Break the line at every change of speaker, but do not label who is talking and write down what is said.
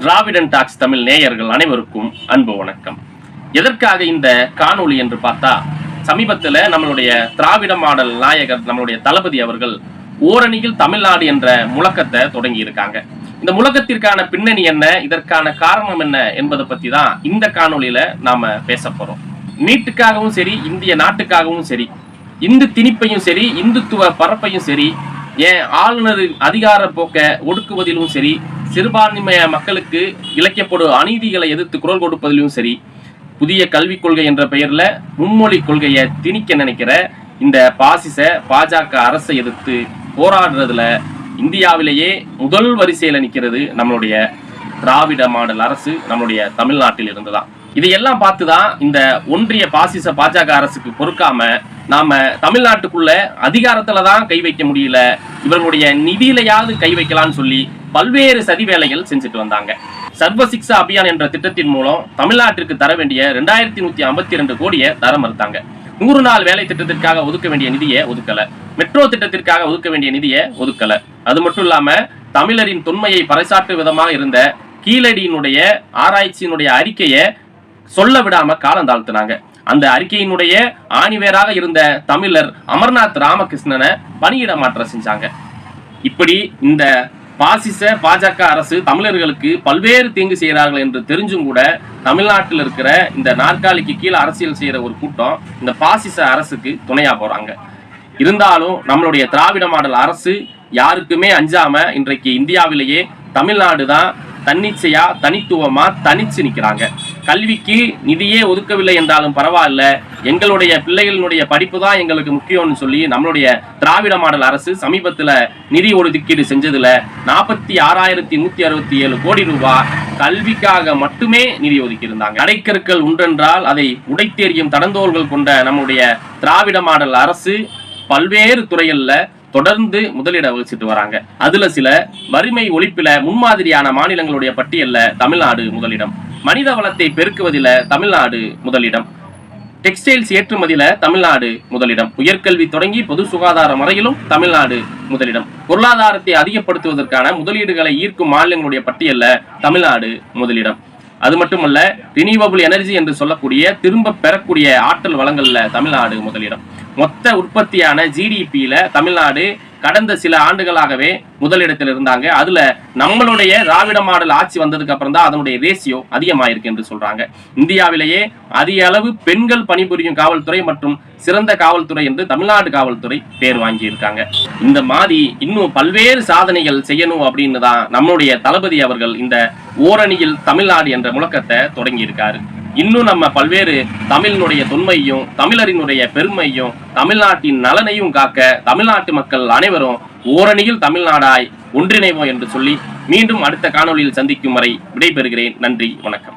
Dravidian tax Tamil நேயர்கள் அனைவருக்கும் அன்பு வணக்கம். எதற்காக இந்த காணொளி என்று பார்த்தா சமீபத்தில் நம்மளுடைய திராவிட மாடல் நாயகர் நம்மளுடைய தளபதி அவர்கள் ஓரணியில் தமிழ்நாடு என்ற முழக்கத்தை தொடங்கி இருக்காங்க இந்த முழக்கத்திற்கான பின்னணி என்ன இதற்கான காரணம் என்ன என்பதை பத்தி தான் இந்த காணொளியில நாம பேச போறோம். நீட்டுக்காகவும் சரி இந்திய நாட்டுக்காகவும் சரி இந்து திணிப்பையும் சரி இந்துத்துவ பரப்பையும் சரி ஏன் ஆளுநரின் அதிகார போக்க ஒடுக்குவதிலும் சரி சிறுபான்மை மக்களுக்கு இழைக்கப்படும் அநீதிகளை எதிர்த்து குரல் கொடுப்பதிலும் சரி புதிய கல்விக் கொள்கை என்ற பெயர்ல மும்மொழி கொள்கையை திணிக்க நினைக்கிற இந்த பாசிச பாஜக அரசை எதிர்த்து போராடுறதுல இந்தியாவிலேயே முதல் வரிசையில நிக்கிறது நம்மளுடைய திராவிட மாடல் அரசு நம்மளுடைய தமிழ்நாட்டில் இருந்துதான். இதையெல்லாம் பார்த்துதான் இந்த ஒன்றிய பாசிச பாஜக அரசுக்கு பொறுக்காம நாம தமிழ்நாட்டுக்குள்ள அதிகாரத்துல தான் கை வைக்க முடியல இவர்களுடைய நிதியிலையாவது கை வைக்கலாம்னு சொல்லி பல்வேறு சதி வேலைகள் செஞ்சுட்டு வந்தாங்க. சர்வசிக்ஷா அபியான் என்ற திட்டத்தின் மூலம் தமிழ்நாட்டிற்கு தர வேண்டிய ரெண்டாயிரத்தி நூத்தி ஐம்பத்தி ரெண்டு கோடியை தர மறுத்தாங்க. நூறு நாள் வேலை திட்டத்திற்காக ஒதுக்க வேண்டிய நிதியை ஒதுக்கல. மெட்ரோ திட்டத்திற்காக ஒதுக்க வேண்டிய நிதியை ஒதுக்கல. அது மட்டும் இல்லாம தமிழரின் தொன்மையை பறைசாற்றும் விதமாக இருந்த கீழடியினுடைய ஆராய்ச்சியினுடைய அறிக்கையை சொல்ல விடாம காலம் தாழ்த்தினாங்க. அந்த அறிக்கையினுடைய ஆணிவேராக இருந்த தமிழர் அமர்நாத் ராமகிருஷ்ணனை பணியிட மாற்றம் செஞ்சாங்க. இப்படி இந்த பாசிச பாஜக அரசு தமிழர்களுக்கு பல்வேறு தீங்கு செய்கிறார்கள் என்று தெரிஞ்சும் கூட தமிழ்நாட்டில் இருக்கிற இந்த நாற்காலிக்கு கீழே அரசியல் செய்கிற ஒரு கூட்டம் இந்த பாசிச அரசுக்கு துணையா போறாங்க. இருந்தாலும் நம்மளுடைய திராவிட மாடல் அரசு யாருக்குமே அஞ்சாம இன்றைக்கு இந்தியாவிலேயே தமிழ்நாடு தான் தன்னிச்சையா தனித்துவமா தனிச்சு நிற்கிறாங்க கல்விக்கு நிதியே ஒதுக்கவில்லை என்றாலும் பரவாயில்ல. எங்களுடைய பிள்ளைகளினுடைய படிப்பு தான் எங்களுக்கு முக்கியம்னு சொல்லி நம்மளுடைய திராவிட மாடல் அரசு சமீபத்துல நிதி ஒதுக்கீடு செஞ்சதுல நாற்பத்தி ஆறாயிரத்தி நூத்தி அறுபத்தி ஏழு கோடி ரூபாய் கல்விக்காக மட்டுமே நிதி ஒதுக்கி இருந்தாங்க அடைக்கற்கள் உண்டென்றால் அதை உடைத்தேறியும் தடந்தோள்கள் கொண்ட நம்முடைய திராவிட மாடல் அரசு பல்வேறு துறைகள்ல தொடர்ந்து முதலிட வகிச்சிட்டு வராங்க. அதுல சில வறுமை ஒழிப்பில முன்மாதிரியான மாநிலங்களுடைய பட்டியல்ல தமிழ்நாடு முதலிடம். மனித வளத்தை பெருக்குவதில தமிழ்நாடு முதலிடம். டெக்ஸ்டைல்ஸ் ஏற்றுமதியில தமிழ்நாடு முதலிடம். உயர்கல்வி தொடங்கி பொது சுகாதார முறையிலும் தமிழ்நாடு முதலிடம். பொருளாதாரத்தை அதிகப்படுத்துவதற்கான முதலீடுகளை ஈர்க்கும் மாநிலங்களுடைய பட்டியல்ல தமிழ்நாடு முதலிடம். அது மட்டுமல்ல ரினியூவபிள் எனர்ஜி என்று சொல்லக்கூடிய திரும்ப பெறக்கூடிய ஆற்றல் வளங்கள்ல தமிழ்நாடு முதலிடம். மொத்த உற்பத்தியான ஜிடிபியில தமிழ்நாடு கடந்த சில ஆண்டுகளாகவே முதலிடத்தில் இருந்தாங்க. அதுல நம்மளுடைய திராவிட மாடல் ஆட்சி வந்ததுக்கு அப்புறம் தான் அதனுடைய ரேசியோ அதிகமாயிருக்கு என்று சொல்றாங்க. இந்தியாவிலேயே அதிக அளவு பெண்கள் பணிபுரியும் காவல்துறை மற்றும் சிறந்த காவல்துறை என்று தமிழ்நாடு காவல்துறை பேர் வாங்கி இருக்காங்க இந்த மாதிரி இன்னும் பல்வேறு சாதனைகள் செய்யணும் அப்படின்னு தான் நம்மளுடைய தளபதி அவர்கள் இந்த ஓரணியில் தமிழ்நாடு என்ற முழக்கத்தை தொடங்கி இருக்காரு இன்னும் நம்ம பல்வேறு தமிழினுடைய தொன்மையும் தமிழரினுடைய பெருமையும் தமிழ்நாட்டின் நலனையும் காக்க தமிழ்நாட்டு மக்கள் அனைவரும் ஓரணியில் தமிழ்நாடாய் ஒன்றிணைவோம் என்று சொல்லி மீண்டும் அடுத்த காணொளியில் சந்திக்கும் வரை விடைபெறுகிறேன். நன்றி வணக்கம்.